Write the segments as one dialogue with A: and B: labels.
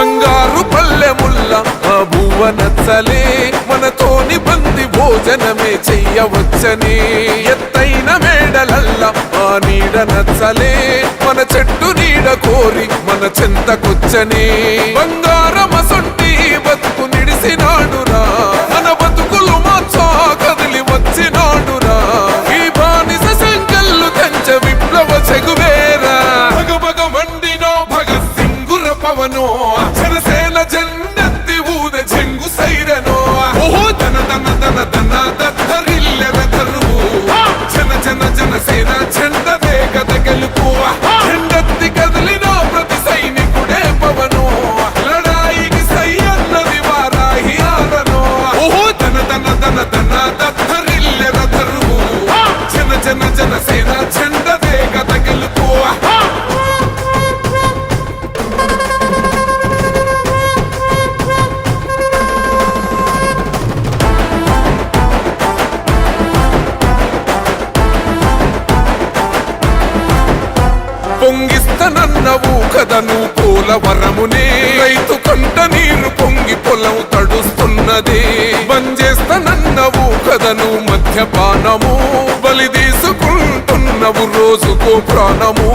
A: బంగారు పల్లెముల్ల ఆ భువ నచ్చలే. మనతోని బంది భోజనమే చెయ్యవచ్చని. ఎత్తైన మేడలల్ల ఆ నీడ నచ్చలే. మన చెట్టు నీడ కోరి మన చెంతకొచ్చని. బంగారమసొంటి బతుకు వేగద కదను వరమునే రైతు కంట నీరు పొంగి పొలం తడుస్తున్నది. బంజేస్తనన్నవు కదను మధ్యపానము బలి తీసుకుంటున్నవు రోజుకో ప్రాణము.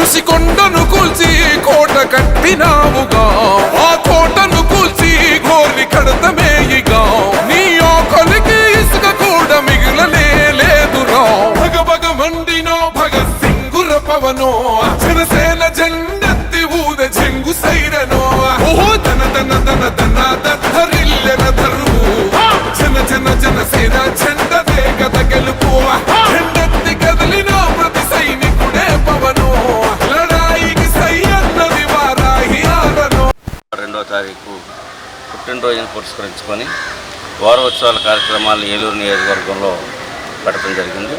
A: ఋషికొండను కూల్చి కోట కట్టినా దన దన దన దన దద్దరిల్లెన దరువు జన జన జనసేన జెండ వేగద గెలుపు జెండెత్తి కదిలిన ప్రతి సైనికుడే పవను లడాయికి సై అన్నది వారాహి ఆరనో
B: రెండో తారీఖు పుట్టినరోజును పురస్కరించుకొని వారోత్సవాల కార్యక్రమాలు ఏలూరు నియోజకవర్గంలో పెట్టడం జరిగింది.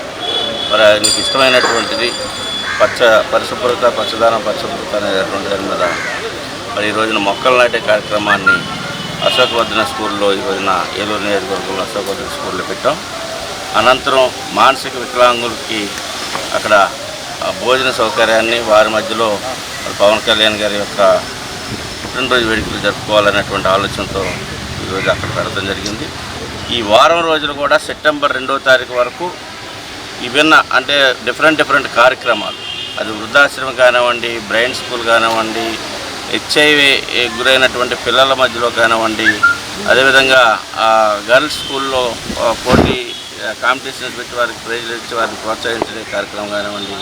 B: మరి ఆయనకి ఇష్టమైనటువంటిది పచ్చ పరిశుభ్రత పచ్చదనం పరిశుభ్రత అనేటటువంటి దాని మీద మరి ఈ రోజున మొక్కలు నాటే కార్యక్రమాన్ని అశోకవర్ధన స్కూల్లో ఈ రోజున ఏలూరు నియోజకవర్గంలో అశోకవర్ధన స్కూల్లో పెట్టాం. అనంతరం మానసిక వికలాంగులకి అక్కడ భోజన సౌకర్యాన్ని వారి మధ్యలో పవన్ కళ్యాణ్ గారి యొక్క పుట్టినరోజు వేడుకలు జరుపుకోవాలనేటువంటి ఆలోచనతో ఈరోజు అక్కడ పెడతం జరిగింది. ఈ వారం రోజులు కూడా సెప్టెంబర్ రెండో తారీఖు వరకు విభిన్న అంటే డిఫరెంట్ డిఫరెంట్ కార్యక్రమాలు. అది వృద్ధాశ్రమం కానివ్వండి బ్రెయిన్ స్కూల్ కానివ్వండి హెచ్ఐవి గురైనటువంటి పిల్లల మధ్యలో కానివ్వండి అదేవిధంగా ఆ, గర్ల్స్ స్కూల్లో పోటీ కాంపిటీషన్ కాంపిటీషన్స్ పెట్టి వారికి ప్రైజ్లు ఇచ్చి వారిని ప్రోత్సహించే కార్యక్రమం కానివ్వండి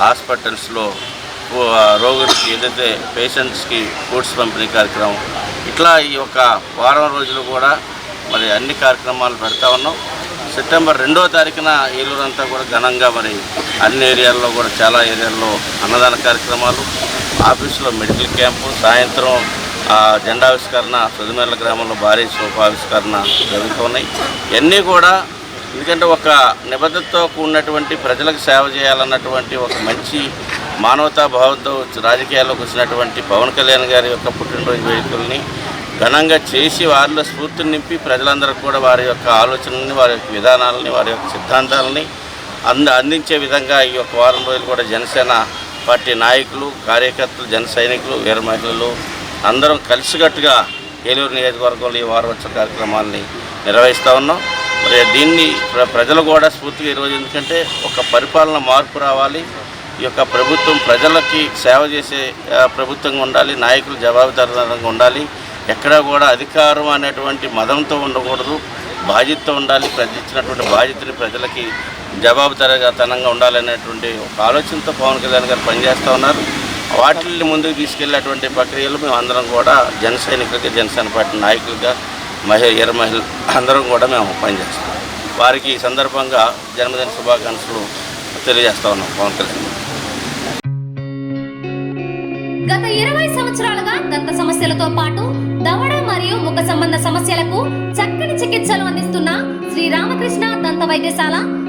B: హాస్పిటల్స్లో రోగులకి ఏదైతే పేషెంట్స్కి ఫుడ్స్ పంపిణీ కార్యక్రమం ఇట్లా ఈ యొక్క వారం రోజులు కూడా మరి అన్ని కార్యక్రమాలు పెడతా ఉన్నాం. సెప్టెంబర్ రెండో తారీఖున ఏలూరు అంతా కూడా ఘనంగా మరి అన్ని ఏరియాల్లో కూడా చాలా ఏరియాల్లో అన్నదాన కార్యక్రమాలు ఆఫీసులో మెడికల్ క్యాంపు సాయంత్రం ఆ, జెండావిష్కరణ సుదిమేర్ల గ్రామంలో భారీ శోభావిష్కరణ జరుగుతున్నాయి. ఇవన్నీ కూడా ఎందుకంటే ఒక నిబద్ధతతో కూడినటువంటి ప్రజలకు సేవ చేయాలన్నటువంటి ఒక మంచి మానవతా భావంతో రాజకీయాల్లోకి వచ్చినటువంటి పవన్ కళ్యాణ్ గారి యొక్క పుట్టినరోజు వేడుకల్ని ఘనంగా చేసి వారిలో స్ఫూర్తిని నింపి ప్రజలందరికీ కూడా వారి యొక్క ఆలోచనల్ని వారి యొక్క విధానాలని వారి యొక్క సిద్ధాంతాలని అంద అందించే విధంగా ఈ యొక్క వారం రోజులు కూడా జనసేన పార్టీ నాయకులు కార్యకర్తలు జన సైనికులు వీర మహిళలు అందరం కలిసికట్టుగా ఏలూరు నియోజకవర్గంలో ఈ వారోత్సవ కార్యక్రమాల్ని నిర్వహిస్తూ ఉన్నాం. మరి దీన్ని ప్ర- ప్రజలు కూడా స్ఫూర్తిగా ఈరోజు ఎందుకంటే ఒక పరిపాలన మార్పు రావాలి. ఈ యొక్క ప్రభుత్వం ప్రజలకి సేవ చేసే ప్రభుత్వంగా ఉండాలి నాయకులు జవాబుదారీతనంగా ఉండాలి. ఎక్కడా కూడా అధికారం అనేటువంటి మదంతో ఉండకూడదు. బాధ్యత ఉండాలి. ప్రజ ఇచ్చినటువంటి బాధ్యతని ప్రజలకి జవాబుదారీతనంగా ఉండాలనేటువంటి ఒక ఆలోచనతో పవన్ కళ్యాణ్ గారు పనిచేస్తూ ఉన్నారు. వాటిని ముందుకు తీసుకెళ్ళేటువంటి ప్రక్రియలు మేము అందరం కూడా జన సైనికులుగా జనసేన పార్టీ నాయకులుగా మహిళ ఎర్ర మహిళ అందరం కూడా మేము పనిచేస్తాం. వారికి ఈ సందర్భంగా జన్మదిన శుభాకాంక్షలు తెలియజేస్తా ఉన్నాం పవన్ కళ్యాణ్
C: గత ఇరవై సంవత్సరాలుగా దంత సమస్యలతో పాటు దవడ మరియు ముఖ సంబంధ సమస్యలకు చక్కని చికిత్సలు అందిస్తున్న శ్రీ రామకృష్ణ దంత వైద్యశాల